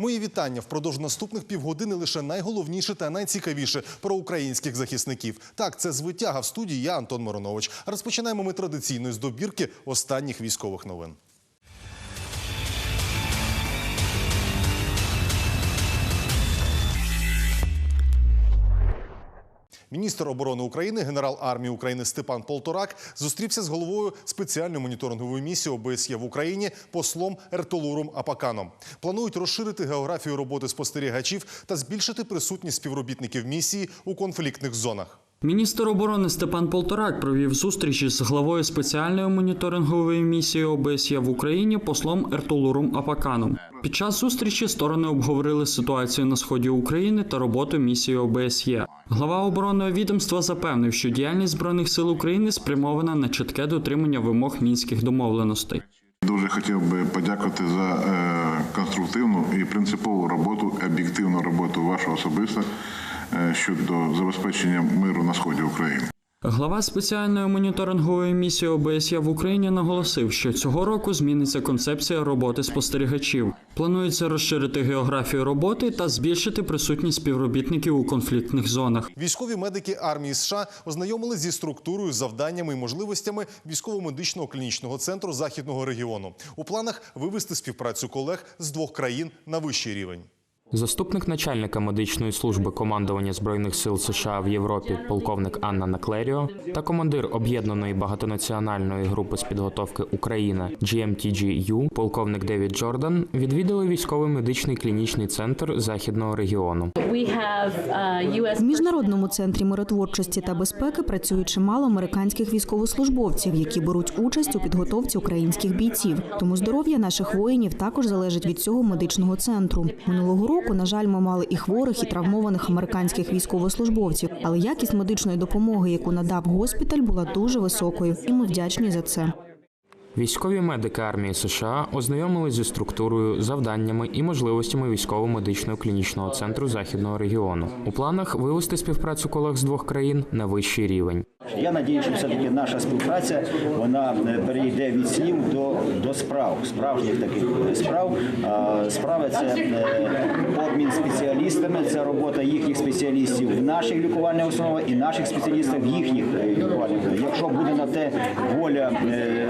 Мої вітання впродовж наступних півгодини лише найголовніше та найцікавіше про українських захисників. Так, це звитяга в студії. Я Антон Моронович. Розпочинаємо ми традиційної з добірки останніх військових новин. Міністр оборони України, генерал армії України Степан Полторак зустрівся з головою спеціальної моніторингової місії ОБСЄ в Україні послом Ертолуром Апаканом. Планують розширити географію роботи спостерігачів та збільшити присутність співробітників місії у конфліктних зонах. Міністр оборони Степан Полторак провів зустріч із главою спеціальної моніторингової місії ОБСЄ в Україні послом Ертулуром Апаканом. Під час зустрічі сторони обговорили ситуацію на сході України та роботу місії ОБСЄ. Глава оборонного відомства запевнив, що діяльність збройних сил України спрямована на чітке дотримання вимог мінських домовленостей. Дуже хотів би подякувати за е, конструктивну і принципову роботу, об'єктивну роботу вашу особисто щодо забезпечення миру на сході України. Глава спеціальної моніторингової місії ОБСЄ в Україні наголосив, що цього року зміниться концепція роботи спостерігачів. Планується розширити географію роботи та збільшити присутність співробітників у конфліктних зонах. Військові медики армії США ознайомили зі структурою, завданнями і можливостями військово-медичного клінічного центру західного регіону. У планах вивести співпрацю колег з двох країн на вищий рівень. Заступник начальника медичної служби командування збройних сил США в Європі, полковник Анна Наклеріо, та командир об'єднаної багатонаціональної групи з підготовки Україна GMTGU, полковник Девід Джордан, відвідали військовий медичний клінічний центр західного регіону. Uh. В міжнародному центрі миротворчості та безпеки працює чимало американських військовослужбовців, які беруть участь у підготовці українських бійців. Тому здоров'я наших воїнів також залежить від цього медичного центру. Минулого року, на жаль, ми мали і хворих, і травмованих американських військовослужбовців. Але якість медичної допомоги, яку надав госпіталь, була дуже високою, і ми вдячні за це. Військові медики армії США ознайомились зі структурою, завданнями і можливостями військово-медичного клінічного центру західного регіону. У планах вивести співпрацю колег з двох країн на вищий рівень. Я надію, що все-таки наша співпраця вона е, перейде від слів до, до справ, справжніх таких справ. Справи це е, обмін спеціалістами, це робота їхніх спеціалістів в наших лікувальних установах і наших спеціалістів в їхніх е, лікувальних. Якщо буде на те воля е,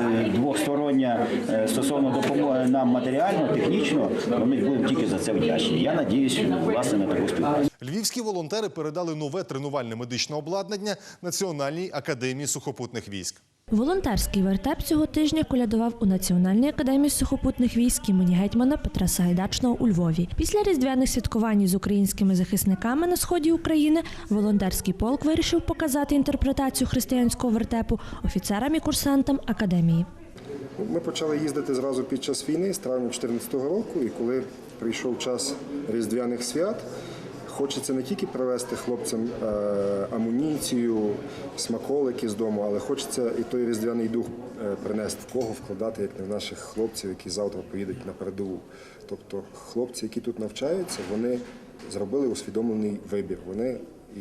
двостороння е, стосовно допомоги нам матеріально, технічно, то ми будемо тільки за це вдячні. Я надіюсь, власне, на таку співпрацю. Львівські волонтери передали нове тренувальне медичне обладнання Національній академії сухопутних військ. Волонтерський вертеп цього тижня колядував у Національній академії сухопутних військ імені гетьмана Петра Сагайдачного у Львові. Після різдвяних святкувань з українськими захисниками на сході України волонтерський полк вирішив показати інтерпретацію християнського вертепу офіцерам і курсантам академії. Ми почали їздити зразу під час війни з травня 2014 року, і коли прийшов час різдвяних свят, хочеться не тільки привезти хлопцям е, амуніцію, смаколики з дому, але хочеться і той різдвяний дух е, принести в кого вкладати, як не в наших хлопців, які завтра поїдуть на передову. Тобто хлопці, які тут навчаються, вони зробили усвідомлений вибір. Вони і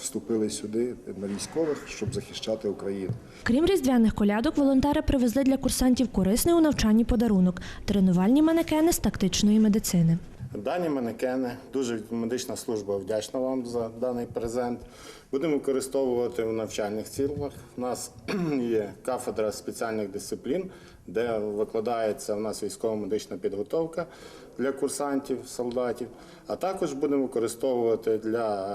вступили сюди на військових, щоб захищати Україну. Крім різдвяних колядок, волонтери привезли для курсантів корисний у навчанні подарунок тренувальні манекени з тактичної медицини. Дані манекени, дуже медична служба вдячна вам за даний презент. Будемо використовувати в навчальних цілях. У нас є кафедра спеціальних дисциплін, де викладається у нас військово-медична підготовка для курсантів, солдатів, а також будемо використовувати для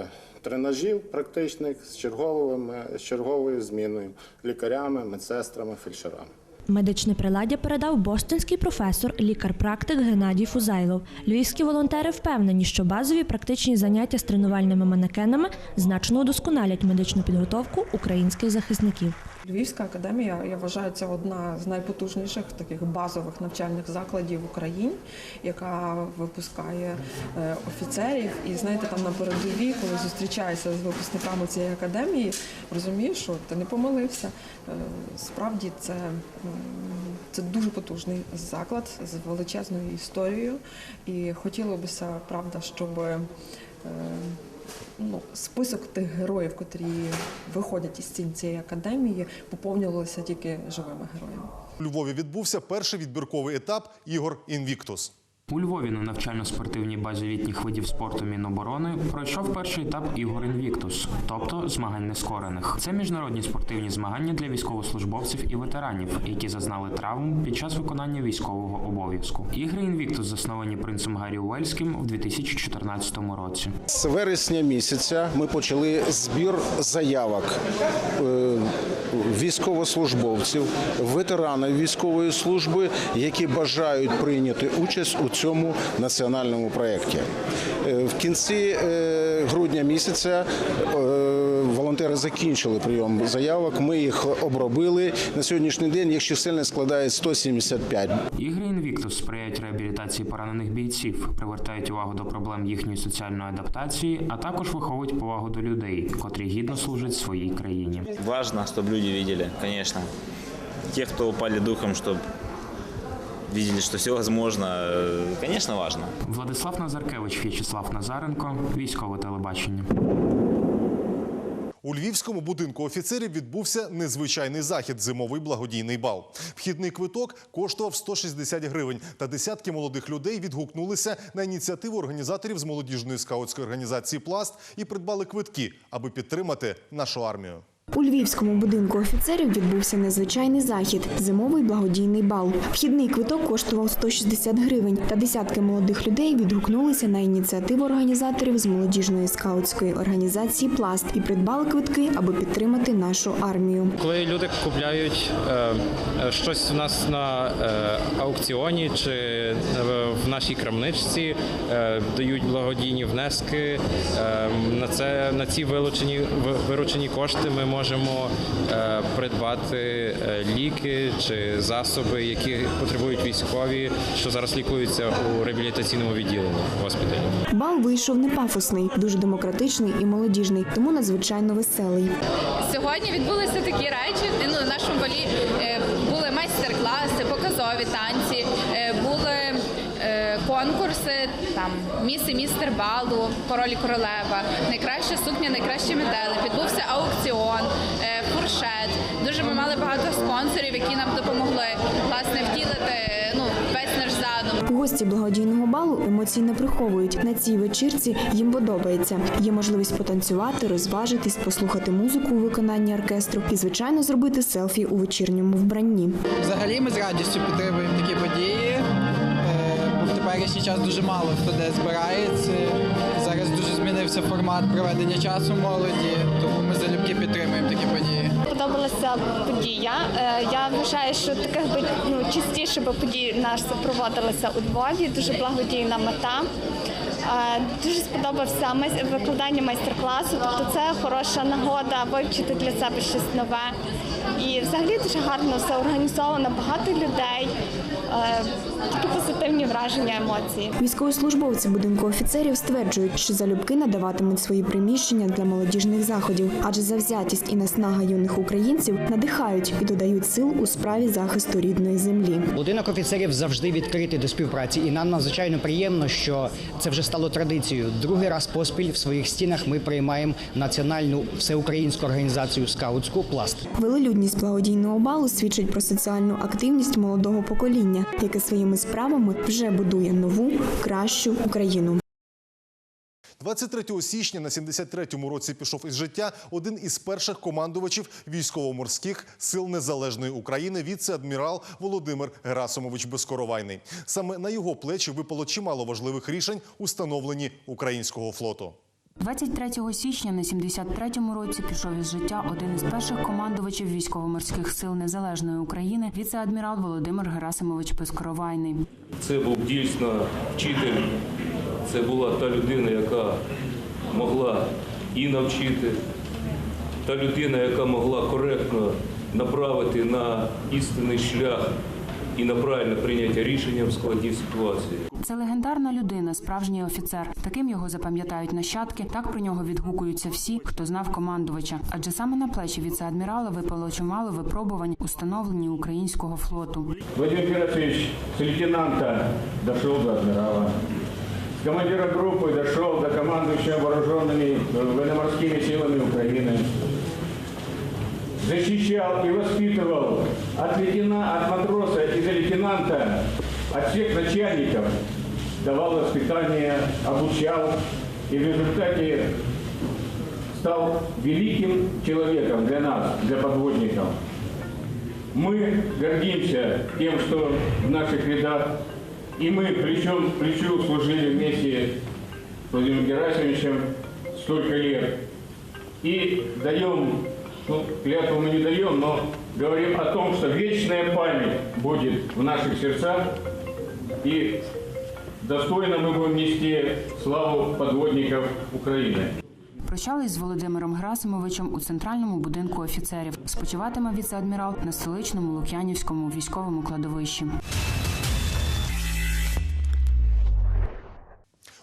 е, тренажів практичних з черговими з черговою зміною лікарями, медсестрами, фельдшерами. Медичне приладдя передав бостонський професор, лікар-практик Геннадій Фузайлов. Львівські волонтери впевнені, що базові практичні заняття з тренувальними манекенами значно удосконалять медичну підготовку українських захисників. Львівська академія, я вважаю, це одна з найпотужніших таких базових навчальних закладів в Україні, яка випускає е, офіцерів. І знаєте, там на передовій, коли зустрічаєшся з випускниками цієї академії, розумієш, що ти не помилився. Е, Справді це, це дуже потужний заклад з величезною історією. І хотілося б, правда, щоб е, ну, список тих героїв, котрі виходять із стін цієї академії, поповнювалися тільки живими героями. У Львові відбувся перший відбірковий етап ігор Інвіктус. У Львові на навчально-спортивній базі літніх видів спорту Міноборони пройшов перший етап ігор Інвіктус, тобто змагань нескорених. Це міжнародні спортивні змагання для військовослужбовців і ветеранів, які зазнали травм під час виконання військового обов'язку. Ігри Інвіктус засновані принцем Гаррі Уельським в 2014 році. З вересня місяця ми почали збір заявок е, військовослужбовців, ветеранів військової служби, які бажають прийняти участь у цьому національному проєкті. Е, В кінці е, грудня місяця е, волонтери закінчили прийом заявок. Ми їх обробили. На сьогоднішній день їх чисельність складає 175. Ігри Інвіктус сприяють реабілітації поранених бійців, привертають увагу до проблем їхньої соціальної адаптації, а також виховують повагу до людей, котрі гідно служать своїй країні. Важно, чтобы люди видели, конечно. Те, кто упали духом, чтобы видели, что все возможно. Э, Конечно, важно. Владислав Назаркевич, В'ячеслав Назаренко, військове телебачення. У львівському будинку офіцерів відбувся незвичайний захід зимовий благодійний бал. Вхідний квиток коштував 160 гривень, та десятки молодих людей відгукнулися на ініціативу організаторів з молодіжної скаутської організації Пласт і придбали квитки, аби підтримати нашу армію. У львівському будинку офіцерів відбувся незвичайний захід зимовий благодійний бал. Вхідний квиток коштував 160 гривень, та десятки молодих людей відгукнулися на ініціативу організаторів з молодіжної скаутської організації Пласт і придбали квитки, аби підтримати нашу армію. Коли люди купляють е, щось у нас на е, аукціоні чи е, в нашій крамничці, дають благодійні внески. на це на ці вилучені виручені кошти ми можемо е, придбати е, ліки чи засоби, які потребують військові, що зараз лікуються у реабілітаційному відділенні госпіталі. Бал вийшов не пафосний, дуже демократичний і молодіжний, тому надзвичайно веселий. Сьогодні відбулися такі речі. Ну, на нашому балі е, були майстер-класи, показові танці, конкурси, там міс і містер балу, король і королева, найкраща сукня, найкращі метели. Відбувся аукціон, е, фуршет. Дуже ми мали багато спонсорів, які нам допомогли власне втілити ну весь наш задум. Гості благодійного балу емоцій не приховують. На цій вечірці їм подобається. Є можливість потанцювати, розважитись, послухати музику у виконанні оркестру і, звичайно, зробити селфі у вечірньому вбранні. Взагалі ми з радістю підтримуємо такі події. Е, теперішній час дуже мало хто де збирається. Зараз дуже змінився формат проведення часу молоді, тому ми залюбки підтримуємо такі події. Подобалася подія. Е, Я вважаю, що таких би ну частіше би події нас проводилися у Львові. Дуже благодійна мета. Е, Дуже сподобався викладання майстер-класу. Тобто це хороша нагода вивчити для себе щось нове. І взагалі дуже гарно все організовано, багато людей. Такі позитивні враження, емоції. Військовослужбовці будинку офіцерів стверджують, що залюбки надаватимуть свої приміщення для молодіжних заходів, адже завзятість і наснага юних українців надихають і додають сил у справі захисту рідної землі. Будинок офіцерів завжди відкритий до співпраці, і нам надзвичайно приємно, що це вже стало традицією. Другий раз поспіль в своїх стінах ми приймаємо національну всеукраїнську організацію скаутську пласт. Велелюдність благодійного балу свідчить про соціальну активність молодого покоління, яке своїми справами вже будує нову кращу Україну. 23 січня на 73-му році пішов із життя один із перших командувачів військово-морських сил незалежної України, віце-адмірал Володимир Герасимович Безкоровайний. Саме на його плечі випало чимало важливих рішень у становленні українського флоту. 23 січня на 73-му році пішов із життя один із перших командувачів військово-морських сил незалежної України, віце-адмірал Володимир Герасимович Пескоровайний. Це був дійсно вчитель. Це була та людина, яка могла і навчити, та людина, яка могла коректно направити на істинний шлях і на правильне прийняття рішення в складній ситуації. Це легендарна людина, справжній офіцер. Таким його запам'ятають нащадки. Так про нього відгукуються всі, хто знав командувача. Адже саме на плечі віце-адмірала випало чимало випробувань у становленні українського флоту. Владимир Герасимович с лейтенанта дошел до адмирала. С командира группы дошел до командующего вооруженными военно-морскими силами Украины. Защищал и воспитывал от, лейтена, от матроса и до лейтенанта, от всех начальников давал воспитание, обучал и в результате стал великим человеком для нас, для подводников. Мы гордимся тем, что в наших рядах, и мы плечом к плечу служили вместе с Владимиром Герасимовичем столько лет. И даем, ну, клятву мы не даем, но говорим о том, что вечная память будет в наших сердцах, и достойно мы будем нести славу подводников Украины. Прощались з Володимиром Грасимовичем у центральному будинку офіцерів. Спочиватиме віце-адмірал на столичному Лук'янівському військовому кладовищі.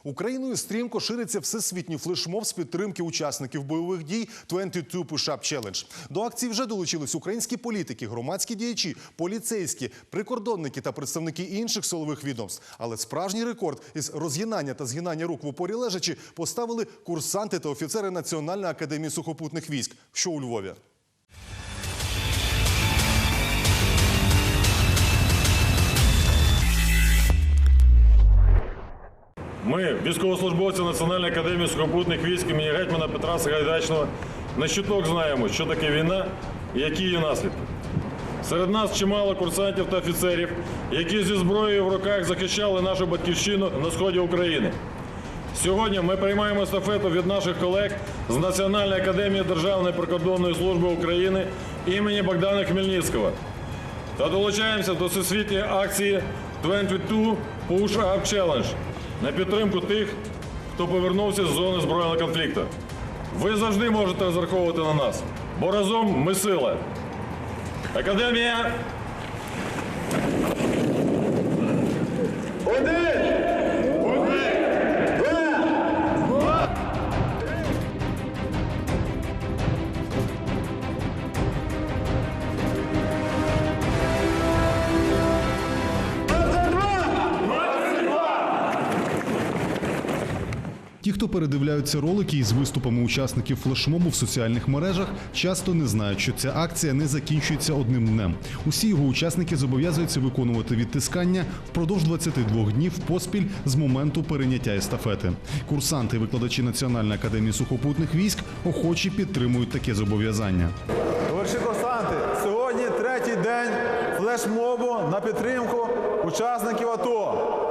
Україною стрімко шириться всесвітній флешмоб з підтримки учасників бойових дій 22 Push-Up Challenge. До акції вже долучились українські політики, громадські діячі, поліцейські, прикордонники та представники інших силових відомств. Але справжній рекорд із розгинання та згинання рук в упорі лежачі поставили курсанти та офіцери Національної академії сухопутних військ, що у Львові. Ми, військовослужбовці Національної академії сухопутних військ імені гетьмана Петра Сагайдачного, на щиток знаємо, що таке війна і які її наслідки. Серед нас чимало курсантів та офіцерів, які зі зброєю в руках захищали нашу батьківщину на сході України. Сьогодні ми приймаємо естафету від наших колег з Національної академії Державної прикордонної служби України імені Богдана Хмельницького та долучаємося до всесвітньої акції 22 Push Up Challenge на підтримку тих, хто повернувся з зони збройного конфлікту. Ви завжди можете розраховувати на нас, бо разом ми сила. Академія! Хто передивляються ролики із виступами учасників флешмобу в соціальних мережах, часто не знають, що ця акція не закінчується одним днем. Усі його учасники зобов'язуються виконувати відтискання впродовж 22 днів поспіль з моменту перейняття естафети. Курсанти викладачі Національної академії сухопутних військ охочі підтримують таке зобов'язання. Товариші курсанти, сьогодні третій день флешмобу на підтримку учасників АТО.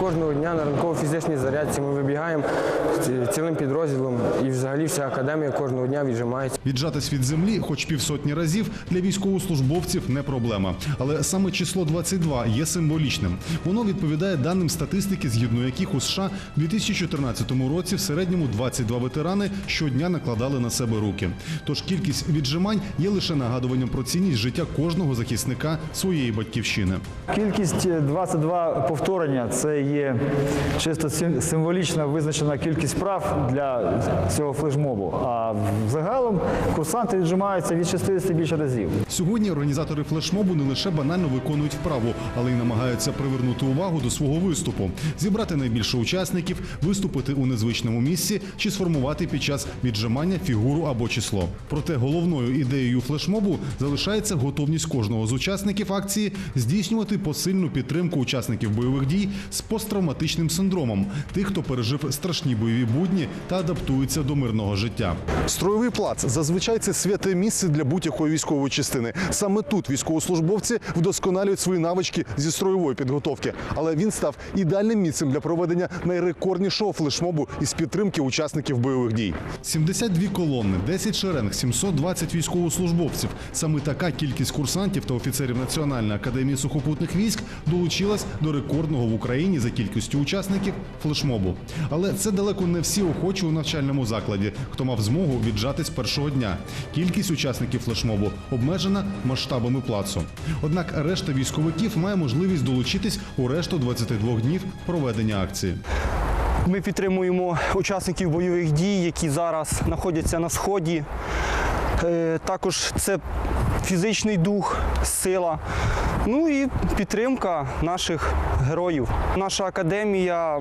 Кожного дня на ранково-фізичній зарядці ми вибігаємо цілим підрозділом і взагалі вся академія кожного дня віджимається. Віджатись від землі, хоч півсотні разів, для військовослужбовців не проблема. Але саме число 22 є символічним. Воно відповідає даним статистики, згідно яких у США в 2014 році в середньому 22 ветерани щодня накладали на себе руки. Тож кількість віджимань є лише нагадуванням про цінність життя кожного захисника своєї батьківщини. Кількість е, 22 повторення це є чисто сим- символічна визначена кількість прав для цього флешмобу. А загалом курсанти віджимаються від 60 більше разів. Сьогодні організатори флешмобу не лише банально виконують вправу, але й намагаються привернути увагу до свого виступу, зібрати найбільше учасників, виступити у незвичному місці чи сформувати під час віджимання фігуру або число. Проте головною ідеєю флешмобу залишається готовність кожного з учасників акції здійснювати посильну підтримку учасників бойових дій з посттравматичним синдромом, тих, хто пережив страшні бойові будні та адаптується до мирного життя. Строєвий плац зазвичай це святе місце для будь-якої військової частини. Саме тут військовослужбовці вдосконалюють свої навички зі строєвої підготовки. Але він став ідеальним місцем для проведення найрекорднішого флешмобу із підтримки учасників бойових дій. 72 колони, 10 шеренг, 720 військовослужбовців. Саме така кількість курсантів та офіцерів Національної академії сухопутних військ долучилась до рекордного в Україні за кількістю учасників флешмобу. Але це далеко не всі охочі у навчальному закладі, хто мав змогу віджатись першого дня. Кількість учасників флешмобу обмежена масштабами плацу. Однак решта військовиків має можливість долучитись у решту 22 днів проведення акції. Ми підтримуємо учасників бойових дій, які зараз знаходяться на сході. Е, Також це фізичний дух, сила. Ну і підтримка наших героїв. Наша академія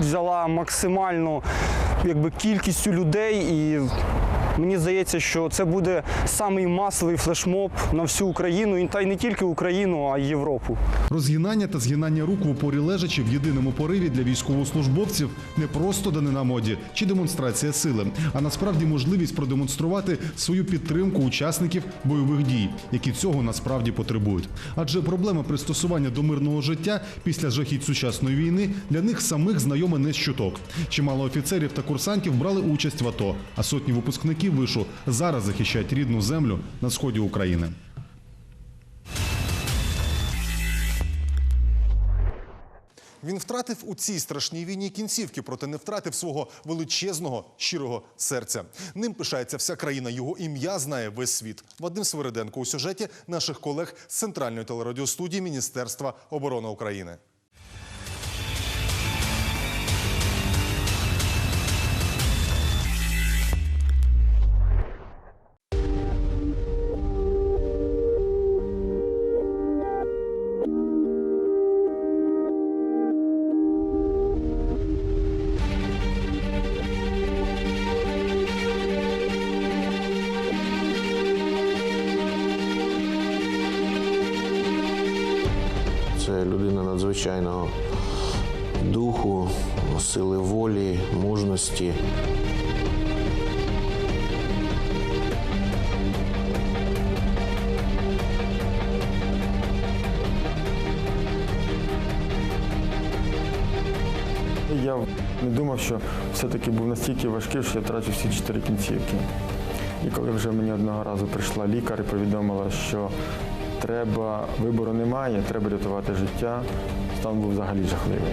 взяла максимально якби, кількістю людей і. Мені здається, що це буде самий масовий флешмоб на всю Україну, та й не тільки Україну, а й Європу. Розгинання та згинання рук в опорі лежачи в єдиному пориві для військовослужбовців не просто данина моді чи демонстрація сили, а насправді можливість продемонструвати свою підтримку учасників бойових дій, які цього насправді потребують. Адже проблема пристосування до мирного життя після жахіть сучасної війни для них самих знайома не з чуток. Чимало офіцерів та курсантів брали участь в АТО, а сотні випускників вишу зараз захищають рідну землю на сході України. Він втратив у цій страшній війні кінцівки, проте не втратив свого величезного щирого серця. Ним пишається вся країна. Його ім'я знає весь світ. Вадим Свириденко у сюжеті наших колег з центральної телерадіостудії Міністерства оборони України. Волі, мужності. Я не думав, що все-таки був настільки важкий, що я втратив всі чотири кінцівки. І коли вже мені одного разу прийшла лікар і повідомила, що треба, вибору немає, треба рятувати життя, стан був взагалі жахливий.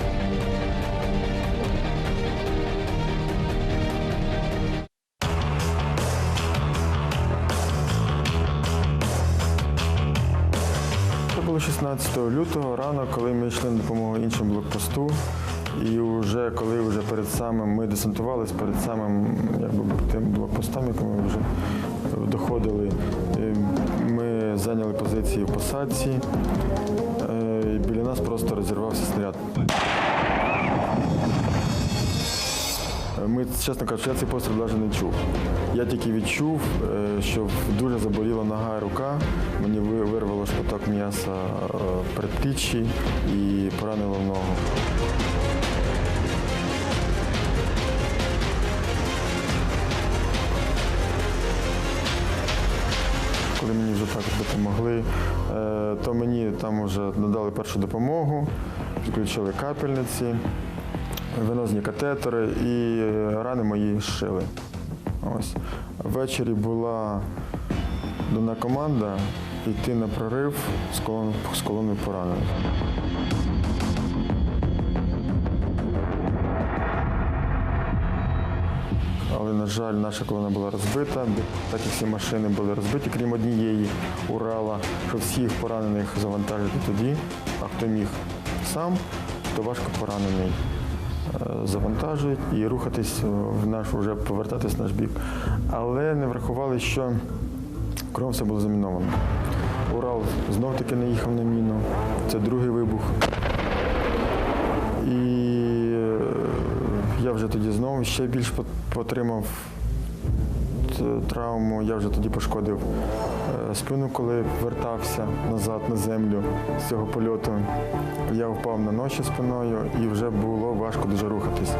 16 лютого рано, коли ми йшли на допомогу іншому блокпосту. І вже коли вже перед самим ми десантувалися перед самим якби, тим блокпостом, якому ми вже доходили, е, ми зайняли позиції в посадці. е, І біля нас просто розірвався снаряд. Ми, чесно кажучи, я цей постріл навіть не чув. Я тільки відчув, е, що дуже заболіла нога і рука. Мені вирвало шматок м'яса е, предпліччі і поранило ногу. Коли мені вже так допомогли, е, то мені там вже надали першу допомогу, включили капельниці, венозні катетери і е, рани мої зшили. Ось. Ввечері була дана команда йти на прорив з колон- з колоною поранених. Але, на жаль, наша колона була розбита, так як всі машини були розбиті, крім однієї Урала, що всіх поранених завантажити тоді, а хто міг сам, то важко поранений завантажують і рухатись в наш, вже повертатись в наш бік. Але не врахували, що кров все було заміновано. Урал знов таки не їхав на міну. Це другий вибух. І е, я вже тоді знову ще більш пот- отримав т- травму. Я вже тоді пошкодив е, спину, коли вертався назад на землю з цього польоту. Я впав на ноші спиною і вже було важко дуже рухатись.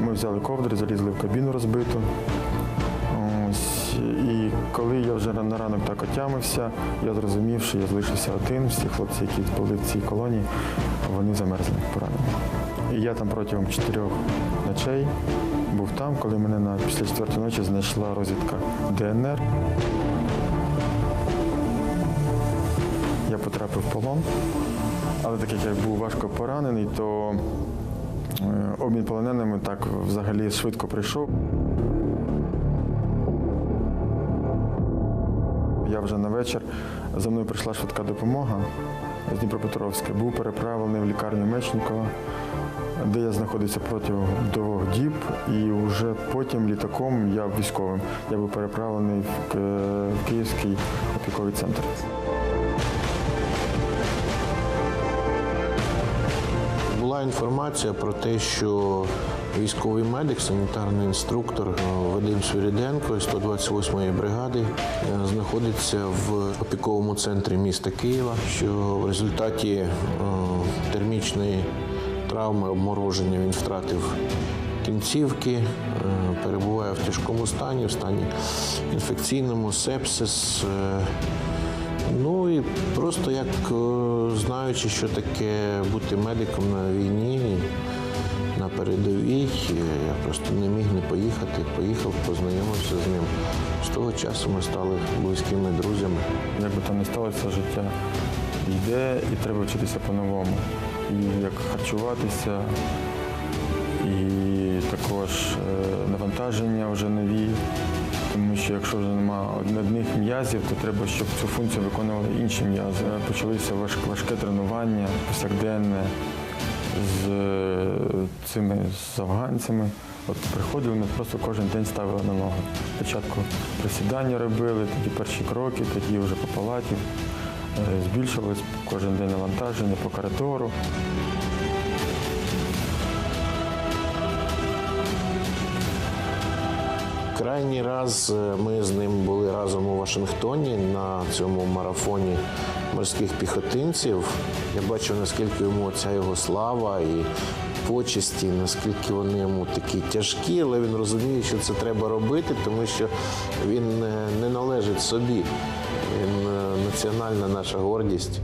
Ми взяли ковдри, залізли в кабіну розбиту. І коли я вже на ранок так отямився, я зрозумів, що я залишився один. Всі хлопці, які були в цій колонії, вони замерзли поранені. І я там протягом чотирьох ночей був там, коли мене на після четвертої ночі знайшла розвідка ДНР. Я потрапив в полон, але так як я був важко поранений, то е, обмін полоненими так взагалі швидко прийшов. Я вже на вечір за мною прийшла швидка допомога з Дніпропетровська. Був переправлений в лікарню Мечникова, де я знаходився протягом двох діб, і вже потім літаком я військовим. Я був переправлений в Київський опіковий центр. Була інформація про те, що військовий медик, санітарний інструктор е, Вадим Свиріденко із 128-ї бригади е, знаходиться в опіковому центрі міста Києва, що в результаті е, термічної травми обмороження він втратив кінцівки, е, перебуває в тяжкому стані, в стані інфекційному, сепсис. е, Ну і просто як е, знаючи, що таке бути медиком на війні, на передовій, я просто не міг не поїхати. Поїхав, познайомився з ним. З того часу ми стали близькими друзями. Як би там не сталося, життя йде і треба вчитися по-новому. Як харчуватися, і також е, навантаження вже нові. Тому що якщо вже немає одних м'язів, то треба, щоб цю функцію виконували інші м'язи. Почалися важ- важке тренування повсякденне з е, цими з афганцями. От приходили, ми просто кожен день ставили на ноги. Спочатку присідання робили, тоді перші кроки, тоді вже по палаті. Е, Збільшувалось кожен день навантаження по коридору. Крайній раз е, ми з ним були разом у Вашингтоні на цьому марафоні морських піхотинців. Я бачив, наскільки йому ця його слава і почесті, наскільки вони йому такі тяжкі, але він розуміє, що це треба робити, тому що він е, не належить собі. Він е, національна наша гордість.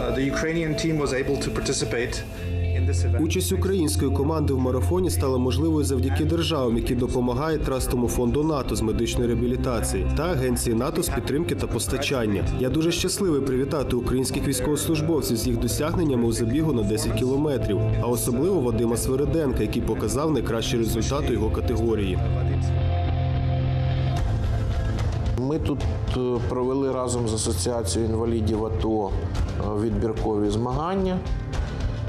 Uh, the Ukrainian team was able to participate in this event. Участь української команди в марафоні стала можливою завдяки державам, які допомагають Трастовому фонду НАТО з медичної реабілітації та агенції НАТО з підтримки та постачання. Я дуже щасливий привітати українських військовослужбовців з їх досягненнями у забігу на 10 кілометрів, а особливо Вадима Свириденка, який показав найкращий результат у його категорії. Ми тут е, провели разом з асоціацією інвалідів АТО е, відбіркові змагання.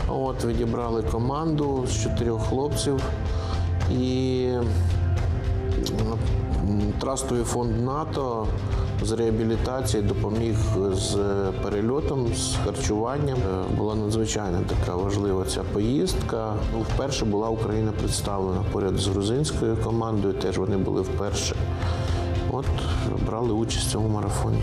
От, відібрали команду з чотирьох хлопців. І Трастовий фонд НАТО з реабілітації допоміг з перельотом, з харчуванням. Е, Була надзвичайно така важлива ця поїздка. Ну, Вперше була Україна представлена поряд з грузинською командою, теж вони були вперше. От брали участь в цьому марафоні.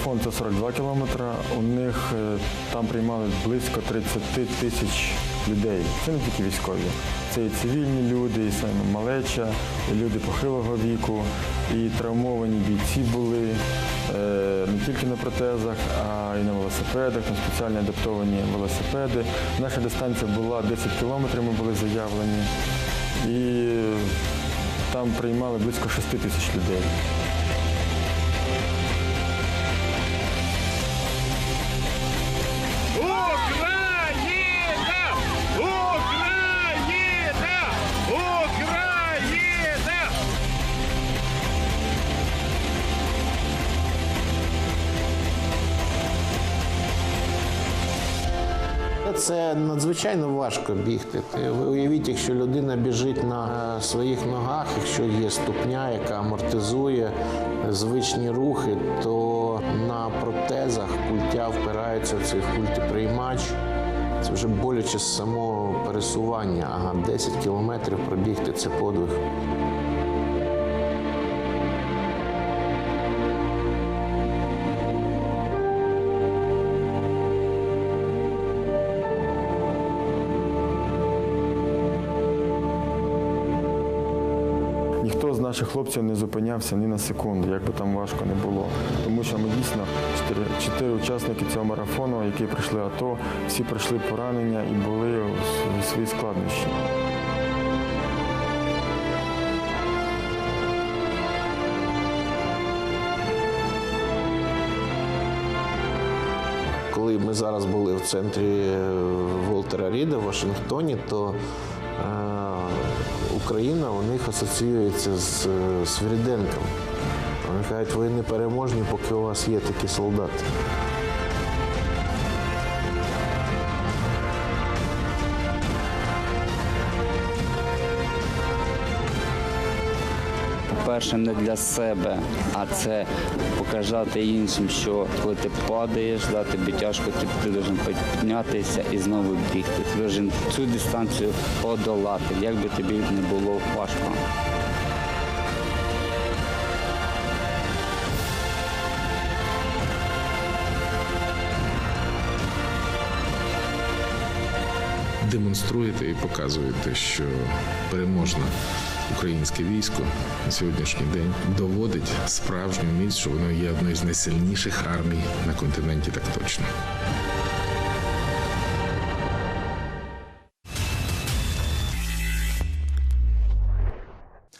Марафон це 42 кілометри. У них е, там приймали близько 30 тисяч людей. Це не тільки військові, це і цивільні люди, і саме малеча, і люди похилого віку, і травмовані бійці були е, не тільки на протезах, а й на велосипедах, на спеціально адаптовані велосипеди. Наша дистанція була 10 кілометрів, ми були заявлені. І там приймали близько 6 тисяч людей. Це надзвичайно важко бігти. Ви уявіть, якщо людина біжить на своїх ногах, якщо є ступня, яка амортизує звичні рухи, то на протезах культя впирається в цей культіприймач. Це вже боляче з самого пересування. Ага, 10 кілометрів пробігти це подвиг. Ніхто хлопців не зупинявся ні на секунду, як би там важко не було. Тому що ми дійсно чотири, учасники цього марафону, які прийшли АТО, всі пройшли поранення і були у свої складнощі. коли ми зараз були в центрі е, Волтера Ріда в Вашингтоні, то Україна у них асоціюється з Свіріденком. Вони кажуть, ви не переможні, поки у вас є такі солдати. По-перше, не для себе, а це показати іншим, що коли ти падаєш, да, тобі тяжко, ти, повинен піднятися і знову бігти. Ти повинен цю дистанцію подолати, як би тобі не було важко. демонструєте і показуєте, що переможне українське військо на сьогоднішній день доводить справжню міць, що воно є одною з найсильніших армій на континенті, так точно.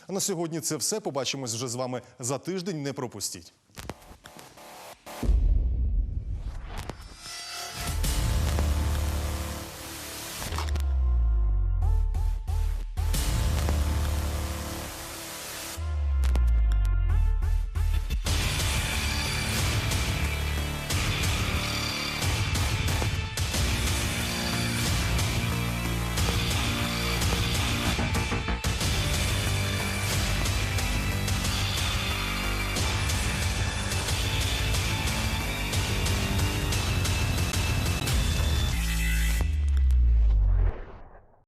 А на сьогодні це все. Побачимось вже з вами за тиждень. Не пропустіть.